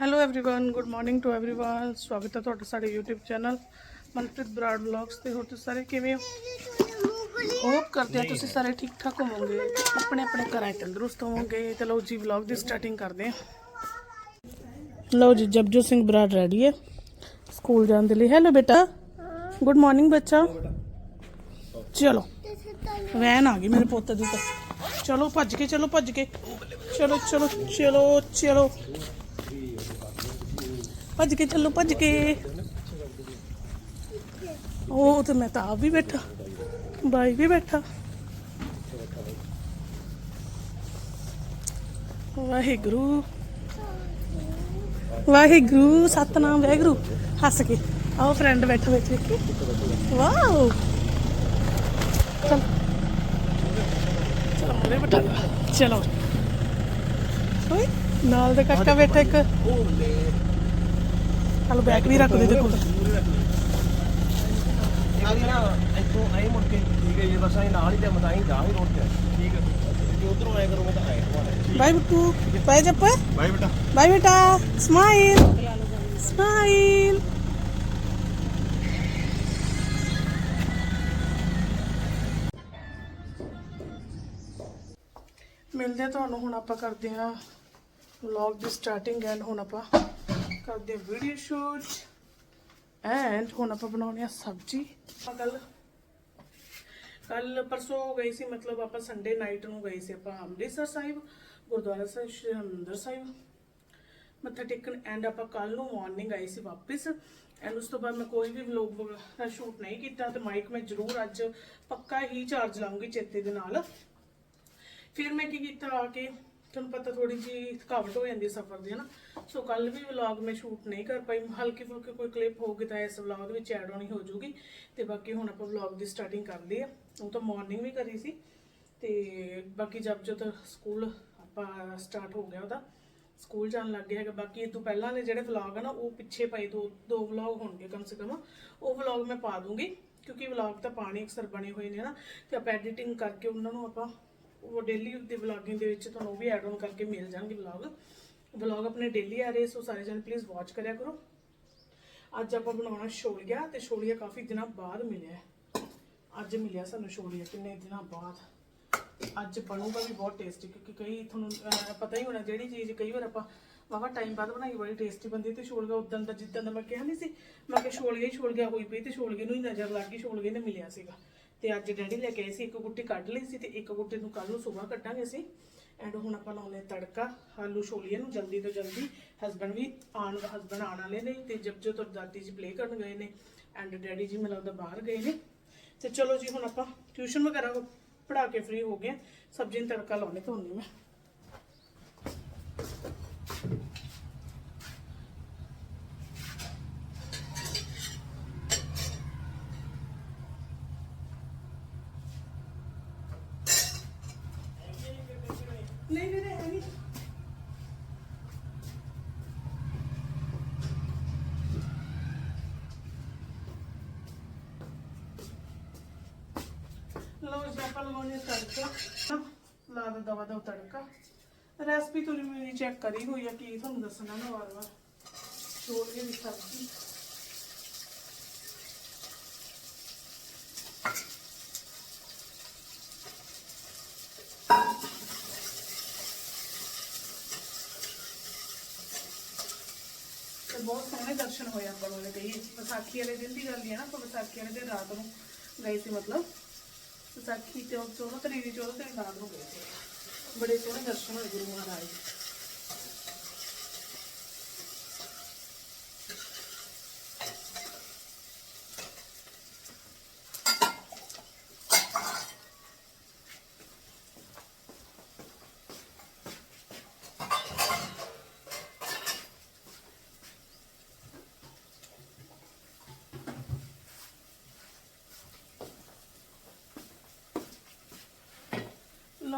hello everyone good morning to everyone ਸਵਾਗਤ ਹੈ ਤੁਹਾਡਾ ਸਾਡੇ YouTube channel Manpreet Brar vlogs ਤੇ ਹੋਰ ਤੁਸੀਂ ਸਾਰੇ ਕਿਵੇਂ ਹੋ ਹੋਪ ਕਰਦੇ ਹਾਂ ਤੁਸੀਂ ਸਾਰੇ ਠੀਕ ਠਾਕ ਹੋਵੋਗੇ ਤੇ ਆਪਣੇ ਆਪਣੇ ਘਰਾਂ 'ਚ ਤੰਦਰੁਸਤ ਹੋਵੋਗੇ ਤੇ ਲਓ ਜੀ ਵਲੌਗ ਦੀ ਸਟਾਰਟਿੰਗ ਕਰਦੇ ਹਾਂ ਲਓ ਜੀ ਜਪਜੋ ਸਿੰਘ ਬਰਾੜ ਰੈਡੀ ਹੈ ਸਕੂਲ ਜਾਣ ਦੇ ਲਈ ਹੈਲੋ ਬੇਟਾ ਗੁੱਡ ਮਾਰਨਿੰਗ ਬੱਚਾ ਚਲੋ ਵੈਨ ਆ ਗਈ ਮੇਰੇ ਪੁੱਤ ਦੀ ਤਾਂ ਚਲੋ ਭੱਜ ਕੇ ਚਲੋ ਭੱਜ ਕੇ ਚਲੋ ਚਲੋ ਚਲੋ ਚਲੋ ਭੱਜ ਕੇ, ਚੱਲੋ ਭੱਜ ਕੇ। ਉਹ ਤੇ ਮੈਂ ਤਾਂ ਆਪ ਵੀ ਬੈਠਾ, ਬਾਈ ਵੀ ਬੈਠਾ। ਵਾਹਿਗੁਰੂ। ਵਾਹਿਗੁਰੂ, ਸਤਨਾਮ, ਵਾਹਿਗੁਰੂ। ਹੱਸ ਕੇ। ਆਓ ਫਰੈਂਡ ਬੈਠਾ ਵਿੱਚ ਵੇਖੀ। ਵਾਓ। ਚਲ। ਚਲੋ, ਮੇਰੇ ਬੈਠਾ। ਚਲੋ। ਓਏ, ਨਾਲ ਦੇ ਕਾਕਾ ਬੈਠਾ ਇੱਕ। ਹਲੋ ਬੈਗ ਵੀ ਰੱਖ ਦੇ ਦੇਖੋ ਯਾਰੀ ਨਾ ਇੱਥੋਂ ਆਏ ਮੁੜ ਕੇ ਠੀਕ ਹੈ ਜੀ ਬਸ ਅਸੀਂ ਨਾਲ ਹੀ ਤੇ। ਮਤਾਈ ਜਾ ਹੀ ਰੋਡ ਤੇ ਠੀਕ ਹੈ ਜੇ ਉਧਰੋਂ ਆਏ ਕਰੋਗੇ ਤਾਂ ਆਏ ਤੁਹਾਡੇ ਬਾਈ ਬਿੱਟੂ ਬਾਈ ਜੱਪ। ਬਾਈ ਬੇਟਾ। ਬਾਈ ਬੇਟਾ ਸਮਾਈਲ ਸਮਾਈਲ ਮਿਲਦੇ ਤੁਹਾਨੂੰ ਹੁਣ ਆਪਾਂ ਕਰਦੇ ਹਾਂ ਵਲੌਗ ਦੀ ਸਟਾਰਟਿੰਗ ਐਂਡ ਹੁਣ ਆਪਾਂ ਕਰਦੇ ਵੀਡੀਓ ਸ਼ੂਟ ਐਂਡ ਹੁਣ ਆਪਾਂ ਬਣਾਉਣੇ ਆ ਸਬਜੀ। ਕੱਲ ਕੱਲ ਪਰਸੋਂ ਗਈ ਸੀ ਮਤਲਬ ਆਪਾਂ ਸੰਡੇ ਨਾਈਟ ਨੂੰ ਗਏ ਸੀ ਆਪਾਂ ਅੰਮ੍ਰਿਤਸਰ ਸਾਹਿਬ ਗੁਰਦੁਆਰਾ ਸਾਹਿਬ ਸ਼੍ਰੀ ਹਰਿਮੰਦਰ ਸਾਹਿਬ। ਮੱਥਾ ਟੇਕਣ ਐਂਡ ਆਪਾਂ ਕੱਲ ਨੂੰ ਮਾਰਨਿੰਗ ਆਏ ਸੀ ਵਾਪਸ। ਐਂਡ ਉਸ ਤੋਂ ਬਾਅਦ ਮੈਂ ਕੋਈ ਵੀ ਵਲੌਗ ਵਗੈਰਾ ਸ਼ੂਟ ਨਹੀਂ ਕੀਤਾ ਤੇ ਮਾਈਕ ਮੈਂ ਜ਼ਰੂਰ ਅੱਜ ਪੱਕਾ ਹੀ ਚਾਰਜ ਲਾਉਂਗੀ ਚੇਤੇ ਦੇ ਨਾਲ। ਫਿਰ ਮੈਂ ਕੀ ਕੀਤਾ ਆ ਕੇ ਤੁਹਾਨੂੰ ਪਤਾ ਥੋੜੀ ਜੀ ਥਕਾਵਟ ਹੋ ਜਾਂਦੀ ਸਫਰ ਦੀ ਹਨਾ ਸੋ ਕੱਲ ਵੀ ਵਲੌਗ ਮੈਂ ਸ਼ੂਟ ਨਹੀਂ ਕਰ ਪਾਈ, ਹਲਕੀ ਫੁਲਕੀ ਕੋਈ ਕਲਿੱਪ ਹੋਊਗੀ ਤਾਂ ਇਸ ਵਲੌਗ ਵਿੱਚ ਐਡ ਹੋਣੀ ਹੋ ਜਾਊਗੀ ਤੇ ਬਾਕੀ ਹੁਣ ਆਪਾਂ ਵਲੌਗ ਦੀ ਸਟਾਰਟਿੰਗ ਕਰਦੇ ਆ ਉਹ ਤਾਂ ਮਾਰਨਿੰਗ ਵੀ ਕਰੀ ਸੀ ਤੇ ਬਾਕੀ ਜਦ ਜਦ ਸਕੂਲ ਆਪਾਂ ਸਟਾਰਟ ਹੋ ਗਿਆ ਉਹਦਾ ਸਕੂਲ ਜਾਣ ਲੱਗ ਗਿਆ ਹੈਗਾ। ਬਾਕੀ ਇਹ ਤੋਂ ਪਹਿਲਾਂ ਦੇ ਜਿਹੜੇ ਵਲੌਗ ਆ ਨਾ, ਉਹ ਪਿੱਛੇ ਪਏ ਦੋ ਦੋ ਵਲੌਗ ਹੋਣਗੇ ਕਮ ਸੇ ਕਮ। ਉਹ ਵਲੌਗ ਮੈਂ ਪਾ ਦੂੰਗੀ ਕਿਉਂਕਿ ਵਲੌਗ ਤਾਂ ਪਾਣੀ ਅਕਸਰ ਬਣੇ ਹੋਏ ਨੇ ਨਾ, ਤੇ ਆਪਾਂ ਐਡੀਟਿੰਗ ਕਰਕੇ ਉਹਨਾਂ ਨੂੰ ਆਪਾਂ ਉਹ ਡੇਲੀ ਦੇ ਵਲੌਗਿੰਗ ਦੇ ਵਿੱਚ ਤੁਹਾਨੂੰ ਉਹ ਵੀ ਐਡ ਆਨ ਕਰਕੇ ਮਿਲ ਜਾਣਗੇ ਵਲੌਗ ਵਲੌਗ ਆਪਣੇ ਡੇਲੀ ਆ ਰਹੇ, ਸੋ ਸਾਰੇ ਜਣ ਪਲੀਜ਼ ਵਾਚ ਕਰਿਆ ਕਰੋ। ਅੱਜ ਆਪਾਂ ਬਣਾਉਣਾ ਛੋਲੀਆ ਤੇ ਛੋਲੀਆ ਕਾਫੀ ਦਿਨਾਂ ਬਾਅਦ ਮਿਲਿਆ ਅੱਜ ਮਿਲਿਆ ਸਾਨੂੰ ਛੋਲੀਆ, ਕਿੰਨੇ ਦਿਨਾਂ ਬਾਅਦ। ਅੱਜ ਬਣੂਗਾ ਵੀ ਬਹੁਤ ਟੇਸਟੀ ਕਿਉਂਕਿ ਕਈ ਤੁਹਾਨੂੰ ਪਤਾ ਹੀ ਹੋਣਾ ਜਿਹੜੀ ਚੀਜ਼ ਕਈ ਵਾਰ ਆਪਾਂ ਵਾਵਾ ਟਾਈਮ ਬਾਅਦ ਬਣਾਈ ਬੜੀ ਟੇਸਟੀ ਬਣਦੀ ਤੇ ਛੋਲਗਾ ਉਦੋਂ ਦਾ ਜਿੱਦਾਂ ਦਾ ਮੈਂ ਕਿਹਾ ਨਹੀਂ ਸੀ, ਮੈਂ ਕਿ ਛੋਲਗਾ ਹੀ ਛੋਲਗਾ ਹੋਈ ਪਈ ਤੇ ਛੋਲਗੇ ਨੂੰ ਹੀ ਨਜ਼ਰ ਲੱਗ ਗਈ ਛੋਲਗੇ ਨੇ ਮਿਲਿਆ ਸੀਗਾ। ਤੇ ਅੱਜ ਡੈਡੀ ਲੈ ਕੇ ਆਏ ਸੀ, ਇੱਕ ਗੁੱਟੀ ਕੱਢ ਲਈ ਸੀ ਤੇ ਇੱਕ ਗੁੱਟੀ ਨੂੰ ਕੱਲ ਨੂੰ ਸਵੇਰ ਕੱਢਾਂਗੇ ਅਸੀਂ। ਐਂਡ ਹੁਣ ਆਪਾਂ ਲਾਉਣੇ ਤੜਕਾ, ਆਲੂ ਛੋਲੀਏ ਨੂੰ ਜਲਦੀ ਤੋਂ ਜਲਦੀ। ਹਸਬੰਡ ਵੀ ਆਣ ਹਸਬੰਡ ਆਣ ਵਾਲੇ ਨੇ ਤੇ ਜਬ ਜੋ ਤੋਂ ਦਾਦੀ ਜੀ ਪਲੇ ਕਰਨ ਗਏ ਨੇ ਐਂਡ ਡੈਡੀ ਜੀ ਮੈਨੂੰ ਲੱਗਦਾ ਬਾਹਰ ਗਏ ਨੇ। ਤੇ ਚਲੋ ਜੀ ਹੁਣ ਆਪਾਂ ਟਿਊਸ਼ਨ ਵਗੈਰਾ ਪੜਾ ਕੇ ਫ੍ਰੀ ਹੋ ਗਏ ਹਾਂ। ਸਬਜ਼ੀ ਨੂੰ ਤੜਕਾ ਲਾਉਣੇ ਧੋਣੀ ਮੈਂ ਨਹੀਂ ਵੀਰੇ ਹੈ ਨਹੀਂ ਲਓ ਜੀ ਆਪਾਂ ਲਗਾਉਣੇ ਤੜਕਾ, ਲਾ ਦੋ ਦਵਾ ਦੋ ਤੜਕਾ। ਰੈਸਪੀ ਤੁਸੀਂ ਮੇਰੀ ਚੈੱਕ ਕਰੀ ਹੋਈ ਆ, ਕੀ ਤੁਹਾਨੂੰ ਦੱਸਣਾ ਨਾ ਵਾਰ ਵਾਰ ਛੋੜ ਕੇ ਵੀ ਸਬਜ਼ੀ ਤੇ ਬਹੁਤ ਸੋਹਣੇ ਦਰਸ਼ਨ ਹੋਏ ਆਪਾਂ ਨੂੰ ਕਹੀ ਵਿਸਾਖੀ ਵਾਲੇ ਦਿਨ ਦੀ ਗੱਲ ਹੀ ਹੈ ਨਾ, ਆਪਾਂ ਵਿਸਾਖੀ ਵਾਲੇ ਦਿਨ ਰਾਤ ਨੂੰ ਗਏ ਸੀ ਮਤਲਬ। ਵਿਸਾਖੀ ਤੇ 14 ਤਰੀਕ ਦੀ 14 ਤਰੀਕ ਰਾਤ ਨੂੰ ਗਏ। ਸੀ ਬੜੇ ਸੋਹਣੇ ਦਰਸ਼ਨ ਹੋਏ ਗੁਰੂ ਮਹਾਰਾਜ। ਦੇ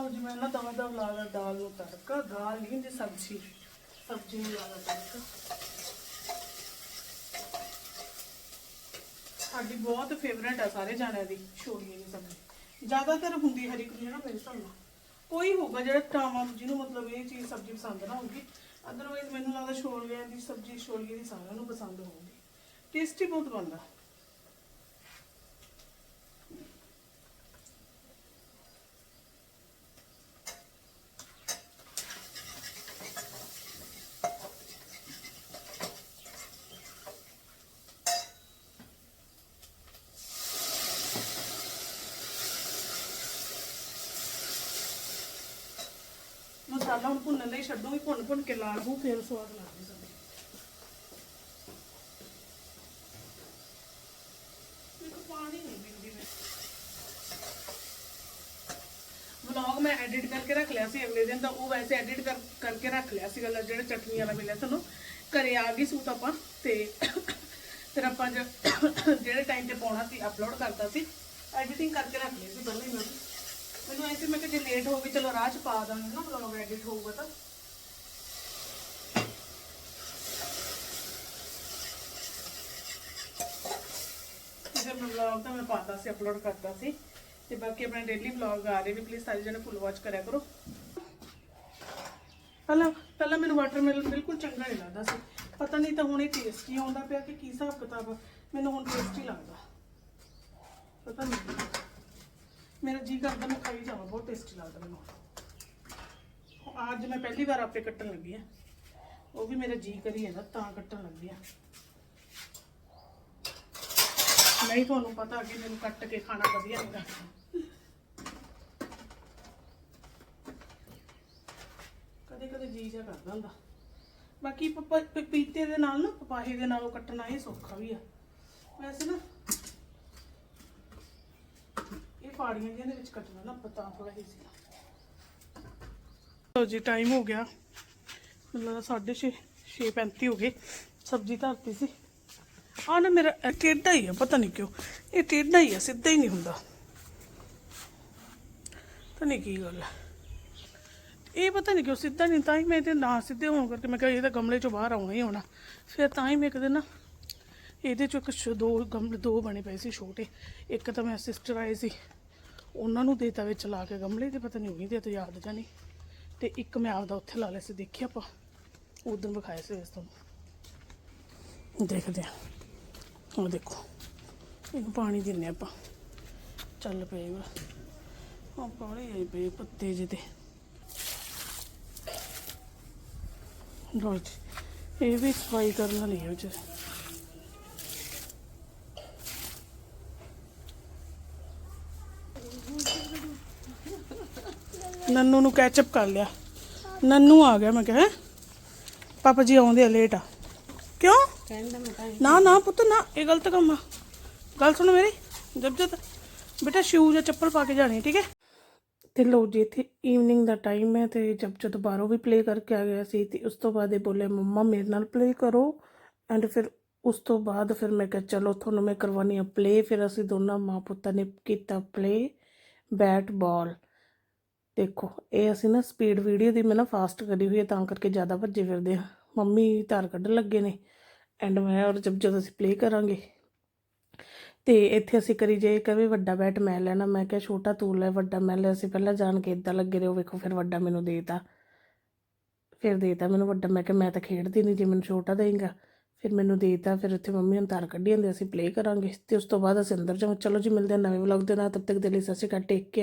ਲਓ ਜੀ ਮੈਂ ਨਾ ਦਵਾ ਦਵਾ ਲਾ ਲਾ, ਦਾਲ ਨੂੰ ਤੜਕਾ, ਦਾਲ ਨਹੀਂ ਦੀ ਸਬਜ਼ੀ। ਸਬਜ਼ੀ ਨੂੰ ਸਾਡੀ ਬਹੁਤ ਫੇਵਰੇਟ ਆ ਸਾਰੇ ਜਾਣਿਆਂ ਦੀ ਛੋਲੀਏ ਦੀ ਸਬਜ਼ੀ। ਜ਼ਿਆਦਾਤਰ ਹੁੰਦੀ ਹਰੀ ਕੁੜੀ ਨਾ, ਮੇਰੇ ਹਿਸਾਬ ਨਾਲ। ਕੋਈ ਹੋਊਗਾ ਜਿਹੜਾ ਟਾਵਾਂ ਜਿਹਨੂੰ ਮਤਲਬ ਇਹ ਚੀਜ਼ ਸਬਜ਼ੀ ਪਸੰਦ ਨਾ ਹੋਊਗੀ ਅਦਰਵਾਈਜ਼ ਮੈਨੂੰ ਲੱਗਦਾ ਛੋਲੀਆਂ ਦੀ ਸਬਜ਼ੀ ਛੋਲੀਏ ਦੀ ਸਾਰਿਆਂ ਨੂੰ ਪਸੰਦ ਹੋਊਗੀ। ਟੇਸਟੀ ਬਹੁਤ ਬਣਦਾ। ਮਸਾਲਾ ਹੁਣ ਭੁੰਨਣ ਲਈ ਛੱਡੂਗੀ ਭੁੰਨ ਭੁੰਨ ਕੇ ਲਾਲ ਹੋ ਫਿਰ ਸਵਾਦ ਲੱਗਦੀ ਸਬਜ਼ੀ ਵਲੌਗ ਮੈਂ ਐਡਿਟ ਕਰਕੇ ਰੱਖ ਲਿਆ ਸੀ ਅਗਲੇ ਦਿਨ ਦਾ, ਉਹ ਵੈਸੇ ਐਡਿਟ ਕਰਕੇ ਰੱਖ ਲਿਆ ਸੀ ਗੱਲ ਜਿਹੜਾ ਚਟਨੀ ਵਾਲਾ ਮਿਲਿਆ ਤੁਹਾਨੂੰ। ਘਰੇ ਆ ਗਈ ਸੂਟ ਆਪਾਂ, ਤੇ ਫਿਰ ਆਪਾਂ ਜਿਹੜੇ ਟਾਈਮ ਤੇ ਪਾਉਣਾ ਸੀ ਅਪਲੋਡ ਕਰਤਾ ਸੀ। ਐਡੀਟਿੰਗ ਕਰਕੇ ਰੱਖ ਲਈ ਸੀ ਪਹਿਲਾਂ ਹੀ ਮੈਂ। ਮੈਨੂੰ ਐਸੇ ਮੈਂ ਕਿ ਜੇ ਲੇਟ ਹੋ ਗਈ, ਚਲੋ ਰਾਹ ਚ ਪਾ ਦਾਂਗੇ ਨਾ ਵਲੌਗ ਐਡਿਟ ਹੋਊਗਾ ਤਾਂ। ਫਿਰ ਮੈਂ ਵਲੌਗ ਤਾਂ ਮੈਂ ਪਾਤਾ ਸੀ ਅਪਲੋਡ ਕਰਤਾ ਸੀ। ਤੇ ਬਾਕੀ ਆਪਣੇ ਡੇਲੀ ਵਲੌਗ ਆ ਰਹੇ ਵੀ ਪਲੀਜ਼ ਸਾਰੇ ਜਣੇ ਫੁੱਲ ਵਾਚ ਕਰਿਆ ਕਰੋ। ਪਹਿਲਾਂ ਪਹਿਲਾਂ ਮੈਨੂੰ ਵਾਟਰਮੈਲਨ ਬਿਲਕੁਲ ਚੰਗਾ ਨਹੀਂ ਲੱਗਦਾ ਸੀ। ਪਤਾ ਨਹੀਂ ਤਾਂ ਹੁਣ ਇਹ ਟੇਸਟੀ ਆਉਂਦਾ ਪਿਆ ਕਿ ਕੀ ਹਿਸਾਬ ਕਿਤਾਬ ਮੈਨੂੰ ਹੁਣ ਟੇਸਟੀ ਲੱਗਦਾ। ਪਤਾ ਨਹੀਂ। ਮੇਰਾ ਜੀ ਕਰਦਾ, ਮੈਂ ਖਾਈ ਜਾਵਾਂ, ਬਹੁਤ ਟੇਸਟੀ ਲੱਗਦਾ ਮੈਨੂੰ। ਅੱਜ ਮੈਂ ਪਹਿਲੀ ਵਾਰ ਆਪੇ ਕੱਟਣ ਲੱਗੀ ਆ। ਉਹ ਵੀ ਮੇਰਾ ਜੀ ਕਰੀ ਜਾਂਦਾ, ਤਾਂ ਕੱਟਣ ਲੱਗੀ ਆ। ਨਹੀਂ ਤੁਹਾਨੂੰ ਪਤਾ ਕਿ ਮੈਨੂੰ ਕੱਟ ਕੇ ਖਾਣਾ ਵਧੀਆ ਨਹੀਂ ਕਦੇ ਕਦੇ ਜੀ ਜਾ ਕਰਦਾ ਹੁੰਦਾ। ਬਾਕੀ ਪਪੀਤੇ ਦੇ ਨਾਲ ਨਾ, ਪਪਾਹੇ ਦੇ ਨਾਲੋਂ ਕੱਟਣਾ ਇਹ ਸੌਖਾ ਵੀ ਆ। ਵੈਸੇ ਨਾ ਇਹ ਪਾੜੀਆਂ ਜਿਹਦੇ ਵਿੱਚ ਕੱਟਣਾ ਨਾ ਪਤਾ ਥੋੜਾ ਹੀ ਸੀ ਲੋ ਜੀ ਟਾਈਮ ਹੋ ਗਿਆ। ਮੈਨੂੰ ਲੱਗਦਾ 6:30 6:35 ਹੋ ਗਏ। ਸਬਜ਼ੀ ਧਰਤੀ ਸੀ। ਆ ਨਾ ਮੇਰਾ ਟੇਢਾ ਹੀ ਆ, ਪਤਾ ਨਹੀਂ ਕਿਉਂ। ਇਹ ਟੇਢਾ ਹੀ ਆ, ਸਿੱਧਾ ਹੀ ਨਹੀਂ ਹੁੰਦਾ। ਤਾਂ ਨਹੀਂ ਕੀ ਗੱਲ ਹੈ ਇਹ ਪਤਾ ਨਹੀਂ ਕਿਉਂ ਸਿੱਧਾ ਨਹੀਂ, ਤਾਂ ਹੀ ਮੈਂ ਤੇ ਨਾ ਸਿੱਧੇ ਹੋਣ ਕਰਕੇ ਮੈਂ ਕਿਹਾ, ਇਹ ਤਾਂ ਗਮਲੇ ਚੋਂ ਬਾਹਰ ਆਉਣਾ ਹੀ ਹੋਣਾ ਫਿਰ ਤਾਂ ਹੀ ਮੈਂ ਇੱਕ ਦਿਨ ਨਾ, ਇਹਦੇ ਚੋਂ ਇੱਕ ਦੋ ਗਮਲੇ ਦੋ ਬਣੇ ਪਏ ਸੀ ਛੋਟੇ। ਇੱਕ ਤਾਂ ਮੈਂ ਸਿਸਟਰ ਆਏ ਸੀ। ਉਹਨਾਂ ਨੂੰ ਦੇਤਾ ਵਿੱਚ ਲਾ ਕੇ ਗਮਲੇ ਤੇ ਪਤਾ ਨਹੀਂ ਹੋਈ ਤੇ ਤਾਂ ਯਾਦ ਜਾਂ ਨਹੀਂ। ਤੇ ਇੱਕ ਮੈਂ ਆਪਦਾ ਉੱਥੇ ਲਾ ਲਿਆ ਸੀ, ਦੇਖਿਆ ਆਪਾਂ। ਉਦੋਂ ਵਿਖਾਇਆ ਸੀ ਇਸ ਤੋਂ ਦੇਖਦੇ ਆ ਉਹ ਦੇਖੋ। ਇਹਨੂੰ ਪਾਣੀ ਦਿੰਨੇ ਆਪਾਂ। ਚੱਲ ਪਏਗਾ ਉਹ ਪਾਣੀ ਆਈ ਪਏ ਪੱਤੇ ਜਿਹੇ ਤੇ। ਲੋ ਇਹ ਵੀ ਸਫ਼ਾਈ ਕਰਨ ਲਈ ਹੈ ਵਿਚਾਰੇ ਨੰਨੂ ਨੂੰ ਕੈਚਅਪ ਕਰ ਲਿਆ। ਨੰਨੂ ਆ ਗਿਆ, ਮੈਂ ਕਿਹਾ, ਹੈਂ? ਪਾਪਾ ਜੀ ਆਉਂਦੇ ਆ ਲੇਟ ਆ। ਕਿਉਂ? ਨਾ ਨਾ ਪੁੱਤ, ਨਾ, ਇਹ ਗਲਤ ਕੰਮ ਆ। ਗੱਲ ਸੁਣ ਮੇਰੀ, ਜਬ ਜਦ ਬੇਟਾ ਸ਼ੂ ਜਾਂ ਚੱਪਲ ਪਾ ਕੇ ਜਾਣੀ ਠੀਕ ਹੈ? ਤੇ ਲੋ ਜੀ, ਇੱਥੇ ਈਵਨਿੰਗ ਦਾ ਟਾਈਮ ਹੈ ਤੇ ਜਬ ਜਦ ਬਾਹਰੋਂ ਵੀ ਪਲੇ ਕਰਕੇ ਆ ਗਿਆ ਸੀ ਤੇ ਉਸ ਤੋਂ ਬਾਅਦ ਇਹ ਬੋਲੇ, ਮੰਮਾ, ਮੇਰੇ ਨਾਲ ਪਲੇ ਕਰੋ। ਐਂਡ ਫਿਰ ਉਸ ਤੋਂ ਬਾਅਦ ਫਿਰ ਮੈਂ ਕਿਹਾ, ਚਲੋ, ਤੁਹਾਨੂੰ ਮੈਂ ਕਰਵਾਉਣੀ ਆ ਪਲੇ ਫਿਰ ਅਸੀਂ ਦੋਨਾਂ ਮਾਂ ਪੁੱਤਾਂ ਨੇ ਕੀਤਾ ਪਲੇ ਬੈਟ ਬਾਲ ਦੇਖੋ, ਇਹ ਅਸੀਂ ਨਾ ਸਪੀਡ ਵੀਡੀਓ ਦੀ ਮੈਂ ਨਾ ਫਾਸਟ ਕਰੀ ਹੋਈ ਹੈ, ਤਾਂ ਕਰਕੇ ਜ਼ਿਆਦਾ ਭੱਜੇ ਫਿਰਦੇ ਆ ਮੰਮੀ ਧਾਰ ਕੱਢਣ ਲੱਗੇ ਨੇ ਐਂਡ ਮੈਂ ਔਰ ਜਦ ਜਦ ਅਸੀਂ ਪਲੇ ਕਰਾਂਗੇ। ਤੇ ਇੱਥੇ ਅਸੀਂ ਕਰੀ ਜੇ ਕਹੇ ਵੱਡਾ ਬੈਟ ਮੈਂ ਲੈਣਾ, ਮੈਂ ਕਿਹਾ ਛੋਟਾ ਤੂੰ ਲੈ, ਵੱਡਾ ਮੈਂ ਲੈ, ਅਸੀਂ ਪਹਿਲਾਂ ਜਾਣ ਕੇ ਇਦਾਂ ਲੱਗੇ ਰਹੇ ਉਹ ਵੇਖੋ ਫਿਰ ਵੱਡਾ ਮੈਨੂੰ ਦੇਤਾ। ਫਿਰ ਦੇਤਾ ਮੈਨੂੰ ਵੱਡਾ, ਮੈਂ ਕਿਹਾ ਮੈਂ ਤਾਂ ਖੇਡਦੀ ਨਹੀਂ ਜੇ ਮੈਨੂੰ ਛੋਟਾ ਦੇਂਗਾ, ਫਿਰ ਮੈਨੂੰ ਦੇਤਾ, ਫਿਰ ਉੱਥੇ ਮੰਮੀ ਹੁਣ ਤਾਰ ਕੱਢੀ ਜਾਂਦੇ, ਅਸੀਂ ਪਲੇ ਕਰਾਂਗੇ। ਤੇ ਉਸ ਤੋਂ ਬਾਅਦ ਅਸੀਂ ਅੰਦਰ ਜਾਵਾਂ। ਚਲੋ ਜੀ, ਮਿਲਦੇ ਹਾਂ ਨਵੇਂ ਵਲੌਗ ਦੇ ਨਾਲ, ਤਬ ਤੱਕ ਦੇ ਲਈ ਸਤਿ ਸ਼੍ਰੀ ਅਕਾਲ ਟੇਕ ਕੇ